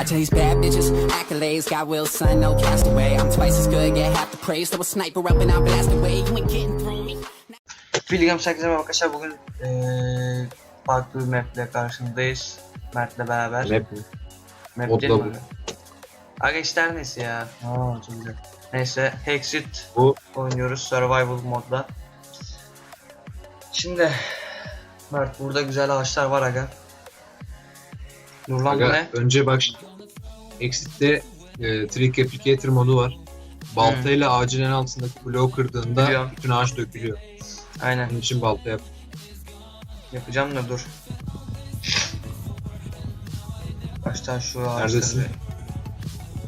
I tell these bad bitches, accolades, got will, son, no castaway. I'm twice as good, get half the praise. Throw a sniper up and I'll blast away. You ain't getting through me. Bilgem 8'e merhaba arkadaşlar bugün eee farklı bir maple karşınızdayız. Mert'le beraber. Map mi? Map değil mi her neyse ya. Aa çok güzel. Neyse Hexit Bu oynuyoruz survival modda. Şimdi Mert burada güzel ağaçlar var aga. Dur lan bu aga, ne? önce bak Exit'te e, Trick Applicator modu var. Baltayla ağacın en altındaki bloğu kırdığında Biliyorum. bütün ağaç dökülüyor. Aynen Bunun için balta yap. yapacağım da dur. Baştan şu ağaçları. Neredesin?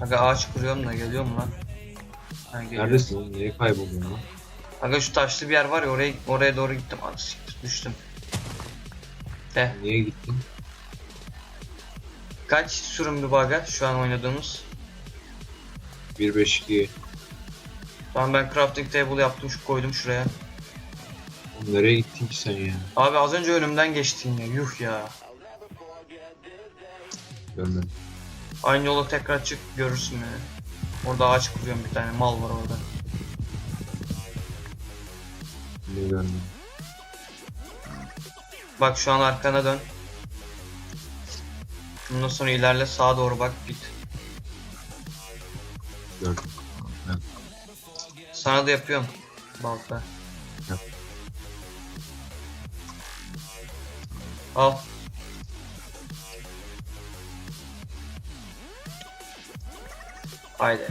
Aga ağaç kuruyorum da geliyor mu lan? Ha, geliyor. Neredesin oğlum? Neye kayboldun lan? Aga şu taşlı bir yer var ya oraya oraya doğru gittim. Siktir, düştüm. De. Niye gittin? Kaç sürümlü bu aga şu an oynadığımız? 1-5-2. Tamam ben crafting table yaptım şu koydum şuraya. Oğlum nereye gittin ki sen ya? Abi az önce önümden geçtin ya yuh ya. Görmedim. Aynı yola tekrar çık görürsün yani. Orada ağaç kuruyorum bir tane mal var orada. Ne görmedim. Bak şu an arkana dön. Bundan sonra ilerle sağa doğru bak git. Gördüm. Sana da yapıyorum. Balta. Yap. Al. Haydi.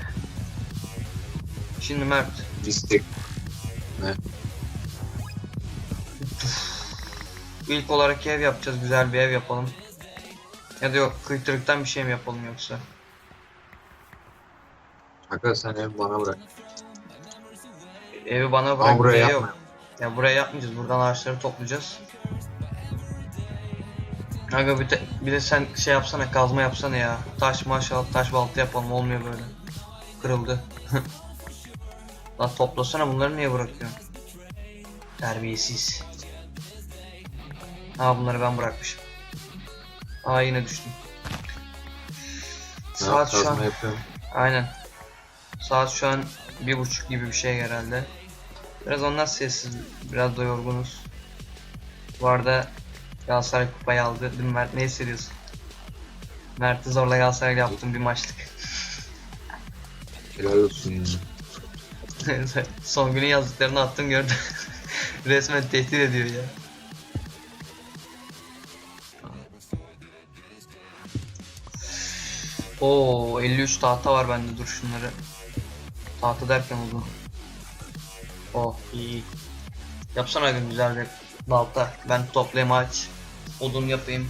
Şimdi Mert. Mistek. İlk olarak ev yapacağız. Güzel bir ev yapalım. Ya da yok kıytırıktan bir şey mi yapalım yoksa? Aga sen ev bana bırak. Evi bana Ama bırak buraya diye yapma. yok. Ya buraya yapmayacağız. Buradan ağaçları toplayacağız. Aga bir de, bir de sen şey yapsana kazma yapsana ya. Taş maşallah taş balta yapalım olmuyor böyle. Kırıldı. Lan toplasana bunları niye bırakıyorsun? Terbiyesiz. Ha bunları ben bırakmışım. Aa yine düştüm. Ne Saat şu an yapıyorum. Aynen. Saat şu an bir buçuk gibi bir şey herhalde. Biraz ondan sessiz, biraz da yorgunuz. Bu arada Galatasaray kupayı aldı. Mi Mert? Ne hissediyorsun? Mert'i zorla Galatasaray'la yaptım bir maçlık. Helal olsun. Son günün yazdıklarını attım gördüm. Resmen tehdit ediyor ya. Oo 53 tahta var bende dur şunları. Tahta derken oldu. Oh iyi. Yapsana gün güzel bir balta. Ben toplayayım ağaç. Odun yapayım.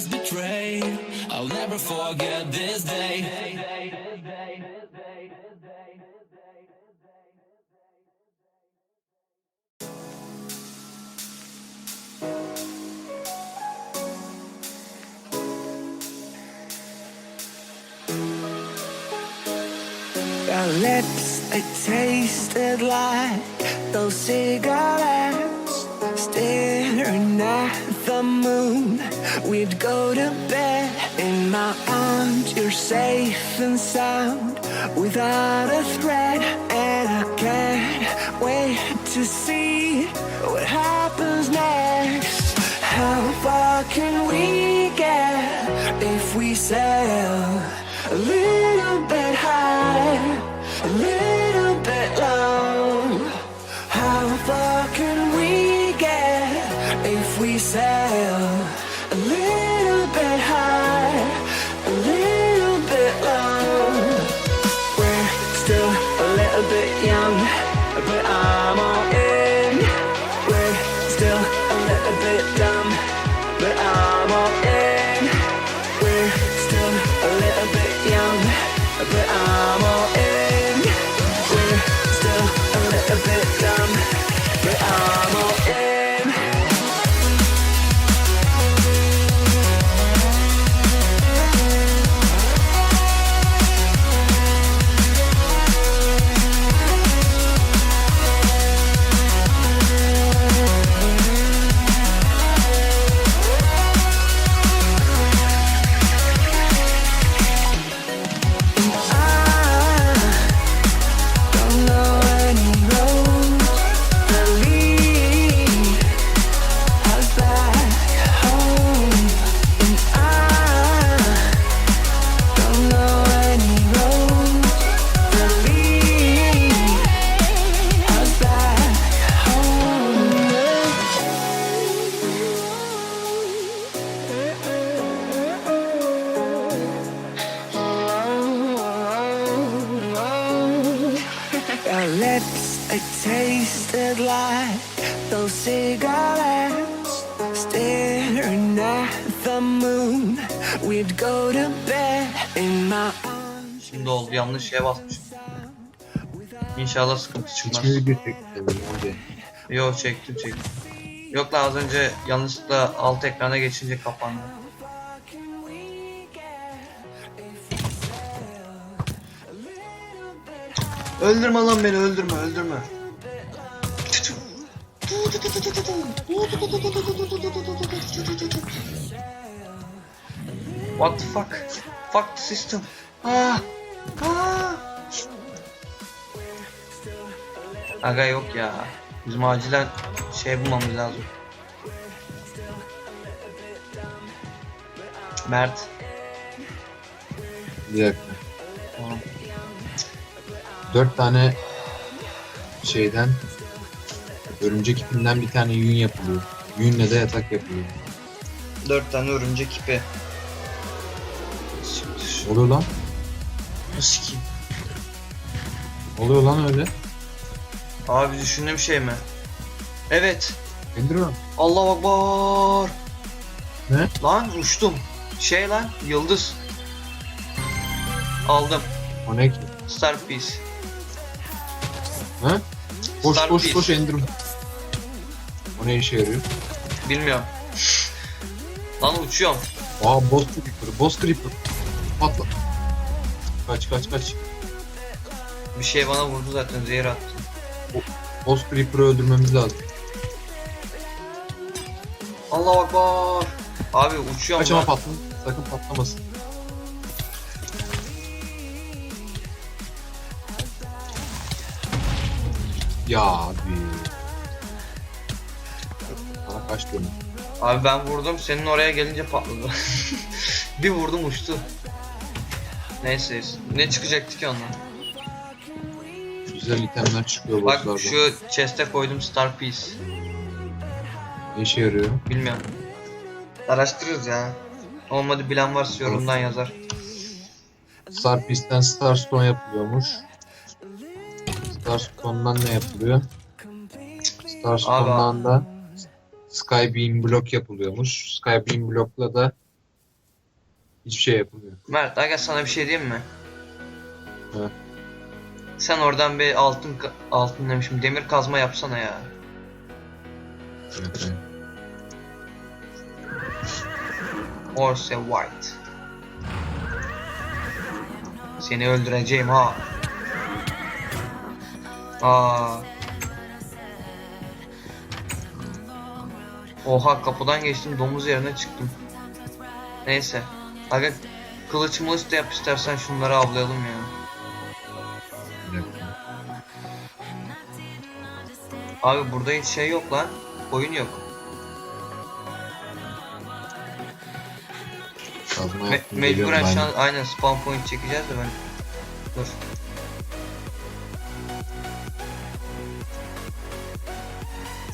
your last betrayal. I'll never forget this day. Your lips, they tasted like those cigarettes. Staring at the moon, we'd go to bed. In my arms, you're safe and sound without a threat. And I can't wait to see what happens next. How far can we get if we sail a bit dumb, cigarettes. Staring at the moon, we'd go to bed in my arms. Şimdi oldu yanlış şeye basmışım. İnşallah sıkıntı çıkmaz. Hiçbir çekmedim orada. Yok çektim çektim. Yok la az önce yanlışlıkla alt ekrana geçince kapandı. Öldürme lan beni öldürme öldürme. What the fuck? Fuck the system. Ah! Ah! Aga yok ya. Bizim acilen şey bulmamız lazım. Mert. Bir dakika. Dört tane şeyden örümcek ipinden bir tane yün yapılıyor. Yünle de yatak yapılıyor. Dört tane örümcek ipi. Oluyor lan. Nasıl ki? Oluyor lan öyle. Abi düşündüğüm şey mi? Evet. Enderman. Allah akbar. Ne? Lan uçtum. Şey lan yıldız. Aldım. O ne ki? Star Piece. Ha? Koş Star koş Piece. koş Enderman. O ne işe yarıyor? Bilmiyorum. Lan uçuyorum. Aa Boss Creeper, Boss Creeper. Patla. Kaç kaç kaç. Bir şey bana vurdu zaten zehir attı. Boss Creeper'ı öldürmemiz lazım. Allah akbar. Abi uçuyorum Kaç ama patla. Sakın patlamasın. Ya abi. Sana kaç diyorum. Abi ben vurdum senin oraya gelince patladı. bir vurdum uçtu. Neyse ne çıkacaktı ki ondan? Güzel itemler çıkıyor Bak bosslardan. şu chest'e koydum Star Piece. Ne işe yarıyor? Bilmiyorum. Araştırırız ya. Olmadı bilen varsa yorumdan yazar. Star Piece'den Starstone yapılıyormuş. Starstone'dan ne yapılıyor? Starstone'dan da Skybeam Block yapılıyormuş. Skybeam Block'la da hiçbir şey yapılmıyor. Mert aga sana bir şey diyeyim mi? Evet. Sen oradan bir altın altın demişim demir kazma yapsana ya. Evet. Orse White. Seni öldüreceğim ha. Aa. Oha kapıdan geçtim domuz yerine çıktım. Neyse. Aga kılıç mılıç da yap istersen şunları avlayalım ya. Abi burada hiç şey yok lan. Oyun yok. Kazma Me mecburen şu an aynen spawn point çekeceğiz de ben. Dur.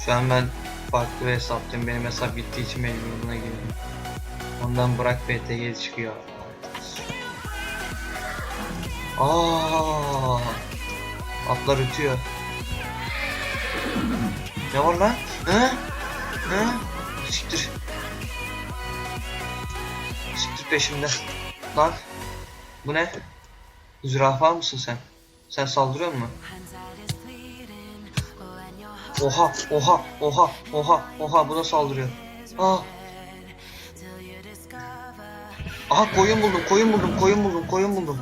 Şu an ben farklı bir hesaptım. Benim hesap gittiği için yoluna girdim. Ondan bırak BTG çıkıyor. Aa, atlar ötüyor. Ne var lan? Hı? Hı? Siktir. Siktir peşimde. Lan. Bu ne? Zürafa mısın sen? Sen saldırıyor musun? Oha, oha, oha, oha, oha bu da saldırıyor. Aa. Aha koyun buldum, koyun buldum, koyun buldum, koyun buldum.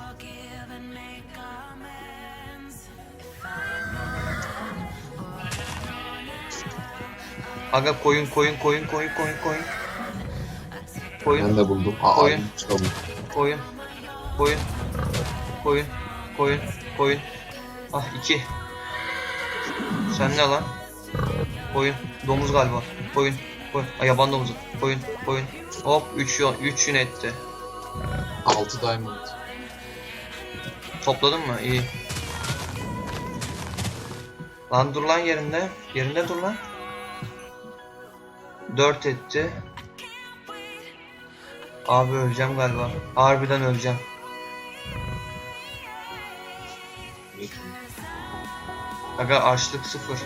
Aga koyun, koyun, koyun, koyun, koyun, koyun. Koyun. Ben de buldum. Aa, Koyun. Koyun. Koyun. Koyun. Koyun. Koyun. Koyun. Ah iki. Sen ne lan? Koyun. Domuz galiba. Koyun. Koyun. Ay yaban domuzu. Koyun. Koyun. Hop 3 yun, 3 yün etti. 6 diamond. Topladın mı? İyi. Lan dur lan yerinde. Yerinde dur lan. 4 etti. Abi öleceğim galiba. Harbiden öleceğim. Aga açlık sıfır.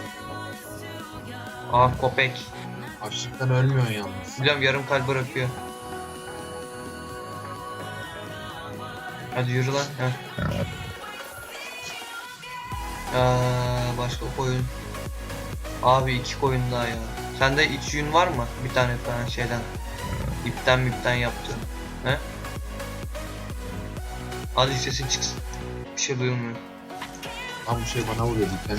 Aa köpek. Açlıktan ölmüyorsun yalnız. Biliyorum yarım kalp bırakıyor. Hadi yürü lan. Heh. Aa, başka koyun. Abi iki koyun daha ya. Sende iç yün var mı? Bir tane falan şeyden. İpten mipten yaptın. He? Hadi sesin çıksın. Bir şey duyulmuyor. Tam bu şey bana vuruyor diken.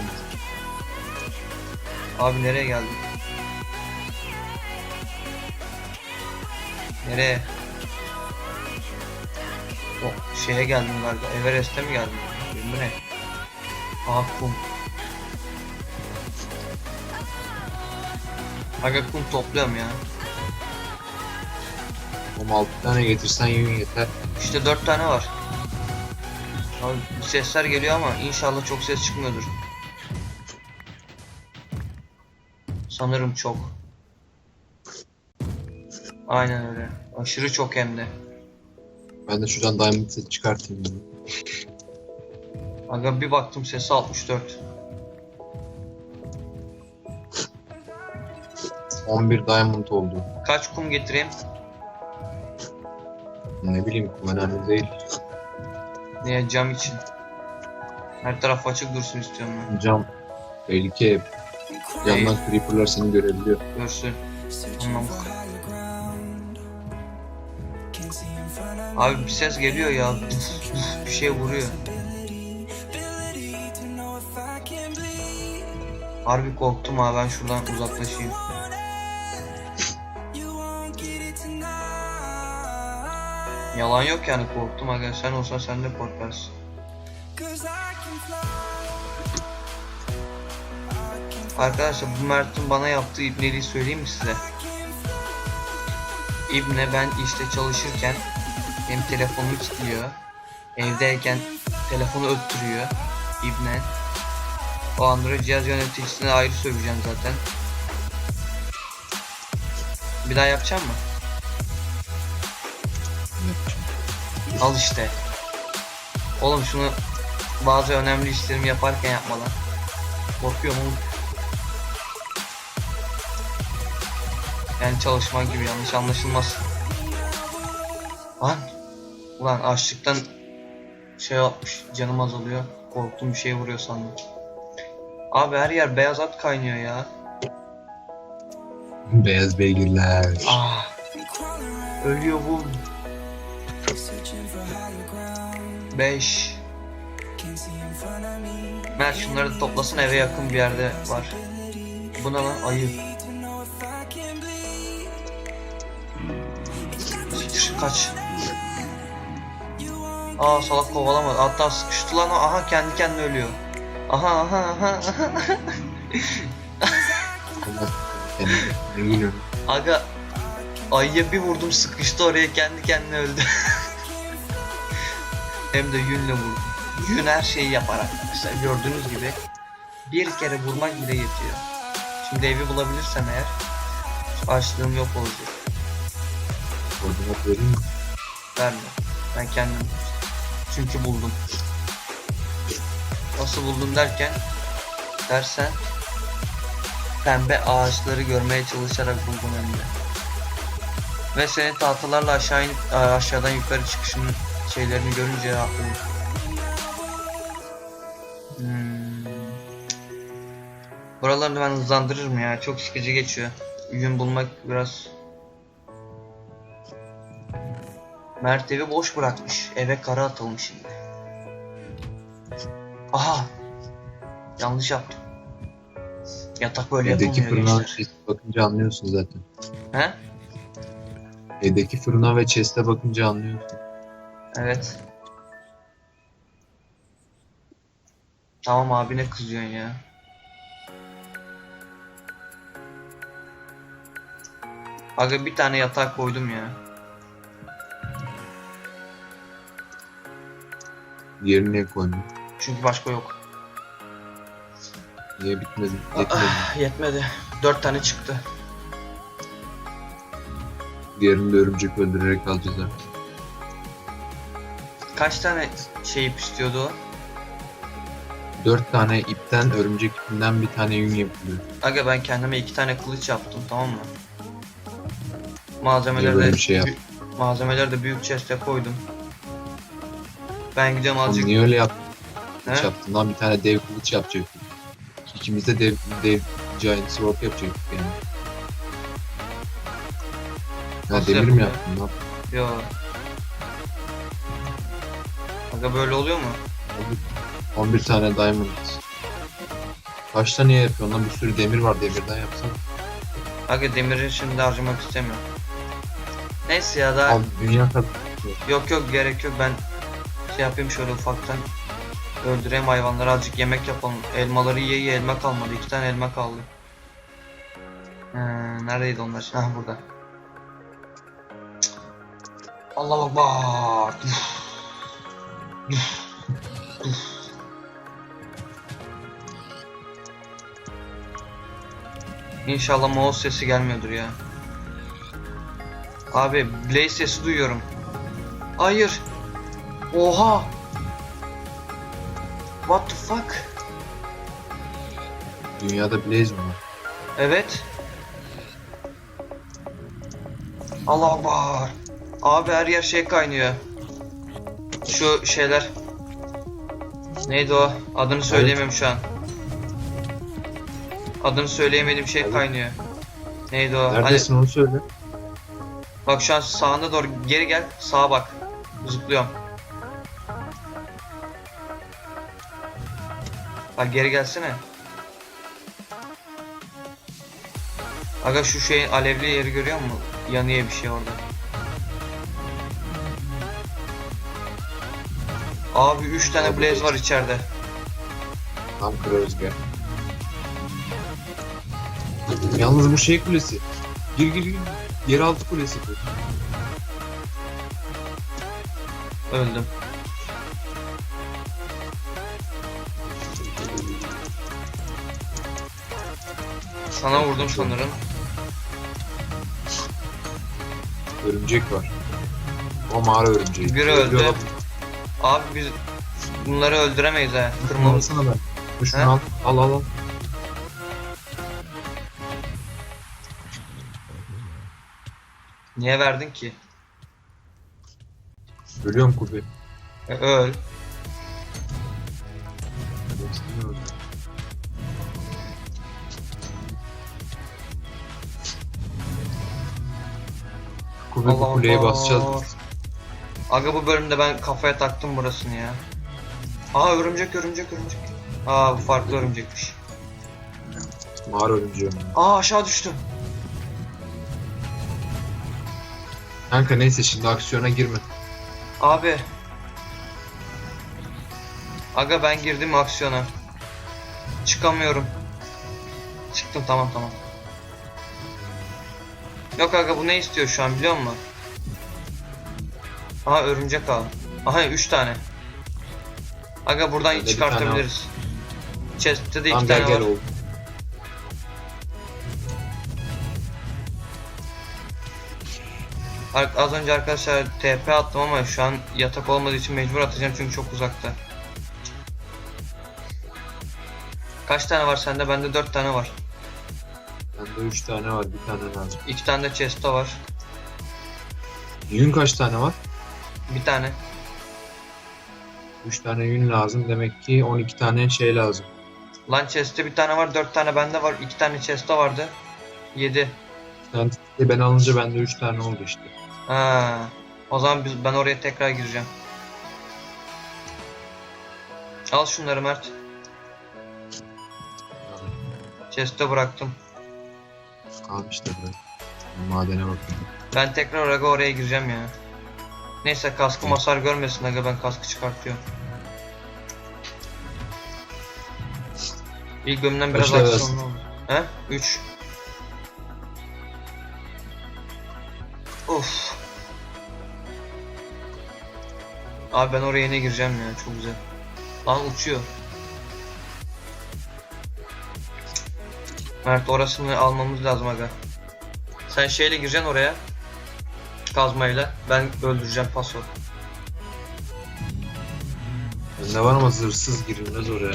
Abi nereye geldin? Nereye? O şeye geldim galiba. Everest'e mi geldim? Bu ne? Aha kum. Aga kum topluyorum ya. Ama 6 tane getirsen yün yeter. İşte dört tane var. Abi sesler geliyor ama inşallah çok ses çıkmıyordur. Sanırım çok. Aynen öyle. Aşırı çok hem de. Ben de şuradan diamond set çıkartayım. dedim. Aga bir baktım sesi 64. 11 diamond oldu. Kaç kum getireyim? Ne bileyim önemli değil. Niye cam için? Her taraf açık dursun istiyorum ben. Cam. Tehlike. Yandan creeperlar seni görebiliyor. Görsün. Tamam. Abi bir ses geliyor ya. Bir şey vuruyor. Harbi korktum ha ben şuradan uzaklaşayım. Yalan yok yani korktum aga sen olsan sen de korkarsın. Arkadaşlar bu Mert'in bana yaptığı ibneliği söyleyeyim mi size? İbne ben işte çalışırken benim telefonumu kilitliyor. Evdeyken telefonu öttürüyor. İbne. O Android cihaz yöneticisine ayrı söyleyeceğim zaten. Bir daha yapacağım mı? Al işte. Oğlum şunu bazı önemli işlerimi yaparken yapma lan. Korkuyorum oğlum. Yani çalışman gibi yanlış anlaşılmaz. Lan. Ulan açlıktan şey yapmış canım azalıyor. Korktum bir şey vuruyor sandım. Abi her yer beyaz at kaynıyor ya. Beyaz beygirler. Ah. Ölüyor bu. 5 Mert şunları toplasın eve yakın bir yerde var. Bu ne lan ayı. Kaç. Aa salak kovalamadı. Hatta sıkıştı lan. Aha kendi kendine ölüyor. Aha aha aha. eminim. Aga ayıya bir vurdum sıkıştı oraya kendi kendine öldü. Hem de yünle vurdum. Yün her şeyi yapar arkadaşlar. Gördüğünüz gibi bir kere vurmak bile yetiyor. Şimdi evi bulabilirsem eğer açlığım yok olacak. Koordinat vereyim mi? Verme. Ben kendim çünkü buldum. Nasıl buldum derken dersen pembe ağaçları görmeye çalışarak buldum hem de. Ve senin tahtalarla aşağı in, a- aşağıdan yukarı çıkışın şeylerini görünce rahatladım. Hmm. Buralarını ben hızlandırırım ya. Çok sıkıcı geçiyor. Yün bulmak biraz Mert evi boş bırakmış. Eve kara atılmış şimdi. Aha! Yanlış yaptım. Yatak böyle Evdeki yapılmıyor fırına gençler. chest'e bakınca anlıyorsun zaten. He? Evdeki fırına ve chest'e bakınca anlıyorsun. Evet. Tamam abine kızıyorsun ya. Aga bir tane yatak koydum ya. Niye koymuyor? Çünkü başka yok. Niye bitmedi? Yetmedi. Ah, yetmedi. Dört tane çıktı. Diğerini de örümcek öldürerek alacağız artık. Kaç tane şey ip istiyordu o? Dört tane ipten, örümcek ipinden bir tane yün yapılıyor. Aga ben kendime iki tane kılıç yaptım tamam mı? Malzemeleri Niye de bir şey yap- malzemeleri de büyük chest'e koydum. Ben Oğlum azıcık. niye öyle yaptın? He? Kılıç yaptın lan bir tane dev kılıç yapacaktık. İkimiz de dev, dev giant sword yapacaktık yani. Ha Nasıl demir mi yapılıyor? yaptın lan? Yo. Aga böyle oluyor mu? 11 tane diamond. Kaç tane yapıyorsun lan? Bir sürü demir var demirden yapsan. Aga demiri şimdi harcamak istemiyorum. Neyse ya da Al dünya kadar. yok yok gerek yok ben şey yapayım şöyle ufaktan öldüreyim hayvanları azıcık yemek yapalım. Elmaları yiye yiye elma kalmadı. iki tane elma kaldı. Ee, neredeydi onlar? Hah burada. Allah Allah. İnşallah mouse sesi gelmiyordur ya. Abi Blaze sesi duyuyorum. Hayır. Oha. What the fuck? Dünyada blaze mi var? Evet. Allah var. Abi her yer şey kaynıyor. Şu şeyler. Neydi o? Adını söyleyemiyorum şu an. Adını söyleyemediğim şey Hadi. kaynıyor. Neydi o? Hani Neredesin onu söyle. bak şu an sağına doğru geri gel. Sağa bak. Zıplıyorum. Bak geri gelsene. Aga şu şeyin alevli yeri görüyor musun? Yanıyor bir şey orada. Abi 3 tane Abi blaze var içeride. Tam kırarız gel. Yalnız bu şey kulesi. Gir gir gir. Yeraltı kulesi bu. Öldüm. Sana vurdum sanırım. Örümcek var. O mağara örümceği. Biri öldü. Abi biz bunları öldüremeyiz ha. Kırmamız. alsana ben. Şunu He? al. Al al al. Niye verdin ki? Ölüyorum Kubi. E, öl. Bu Allah kuleye Allah. basacağız. Aga bu bölümde ben kafaya taktım burasını ya. Aa örümcek örümcek örümcek. Aa bu farklı örümcekmiş. Mağara örümceği. Aa aşağı düştüm. Kanka neyse şimdi aksiyona girme. Abi. Aga ben girdim aksiyona. Çıkamıyorum. Çıktım tamam tamam. Yok aga bu ne istiyor şu an biliyor musun? Aha örümcek al. Aha 3 tane. Aga buradan Burada çıkartabiliriz. Chest'te de 2 tane var. Oldu. Az önce arkadaşlar TP attım ama şu an yatak olmadığı için mecbur atacağım çünkü çok uzakta. Kaç tane var sende? Bende 4 tane var. Bende 3 tane var. Bir tane lazım. 2 tane de chest'te var. Yün kaç tane var? Bir tane. 3 tane yün lazım. Demek ki 12 tane şey lazım. Lan chest'te bir tane var, 4 tane bende var, 2 tane chest'te vardı. 7. Bir tane de ben alınca bende 3 tane oldu işte. Ha. O zaman biz, ben oraya tekrar gireceğim. Al şunları Mert. Chest'e bıraktım. Kalmış da buraya. Madene bakayım. Ben tekrar oraya oraya gireceğim ya. Neyse kaskım hasar görmesin aga ben kaskı çıkartıyorum. İlk bölümden biraz aksiyonlu levelsin? oldu. He? 3. Of. Abi ben oraya yine gireceğim ya çok güzel. Lan uçuyor. Mert orasını almamız lazım aga. Sen şeyle gireceksin oraya. Kazmayla. Ben öldüreceğim paso. Bende var ama zırhsız girilmez oraya.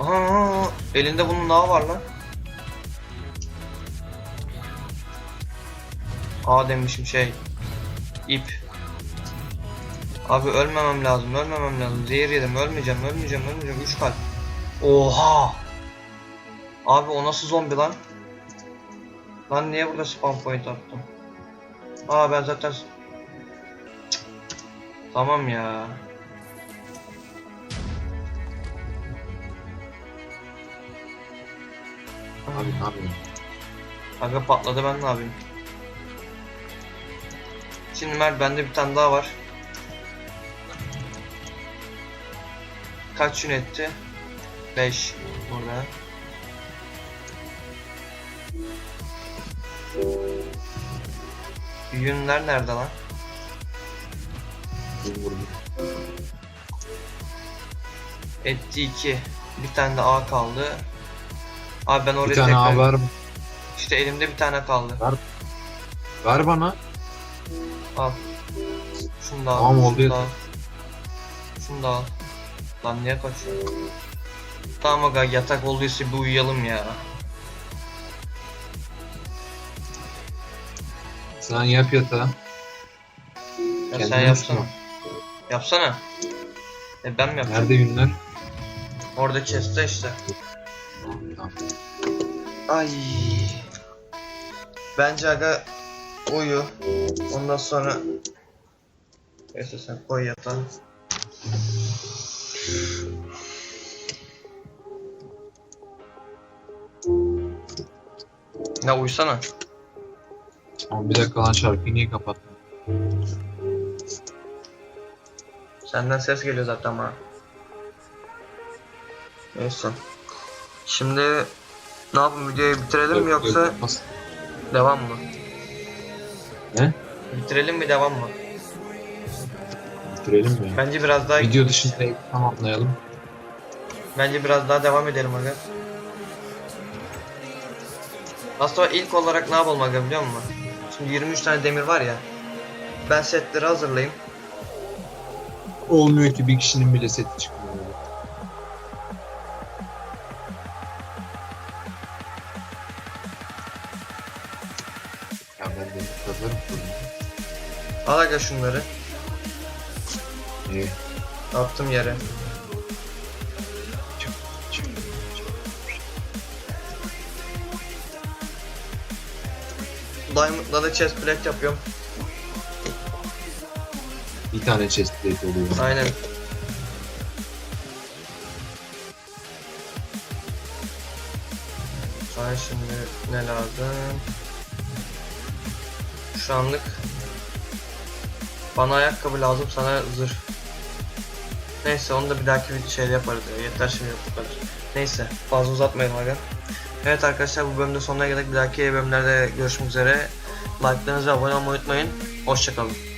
Aa, elinde bunun daha var lan. A demişim şey. İp. Abi ölmemem lazım, ölmemem lazım. Zehir yedim, ölmeyeceğim, ölmeyeceğim, ölmeyeceğim. 3 kalp. Oha! Abi o nasıl zombi lan? Lan niye burada spawn point attım? Aa ben zaten... Cık. Tamam ya. Abi ne yapayım? Aga patladı ben ne yapayım? Şimdi Mert bende bir tane daha var. Kaç yün etti? 5 burada. Yünler nerede lan? Etti 2. Bir tane de A kaldı. Abi ben oraya Bir tane tekrar... A ver, İşte elimde bir tane kaldı. ver bana. Al. Şunu da al. Tamam, oldu şunu da al. Şunu da al. Lan niye kaçıyor? Tamam aga yatak olduysa bir uyuyalım ya. Sen yap yatağı. Ya Kendine sen yapsana. Yapsana. E ben mi yapacağım? Nerede yünler? Orada chest'te işte. Tamam. Ay. Bence aga uyu. Ondan sonra Neyse sen koy yatağa. Ya uysana. Ama bir dakika lan şarkıyı niye kapattın? Senden ses geliyor zaten bana. Neyse. Şimdi ne yapalım videoyu bitirelim mi Yok, yoksa yok, devam mı? Ne? Bitirelim mi devam mı? Bitirelim mi? Bence biraz daha Video dışında tamamlayalım. bence biraz daha devam edelim aga. Aslında ilk olarak ne yapalım aga biliyor musun? Şimdi 23 tane demir var ya. Ben setleri hazırlayayım. Olmuyor ki bir kişinin bile seti çıkmıyor. Ya ben de kazarım Al aga şunları. İyi. Attım yere. Diamond'la da chest plate yapıyorum. Bir tane chest plate oluyor. Aynen. Sana şimdi ne lazım? Şu anlık bana ayakkabı lazım, sana zırh. Neyse onu da bir dahaki bir şeyde yaparız ya. Yeter şimdi bu kadar. Neyse fazla uzatmayalım aga. Evet arkadaşlar bu bölümde sonuna geldik. Bir dahaki bölümlerde görüşmek üzere. Like'larınızı ve abone olmayı unutmayın. Hoşçakalın.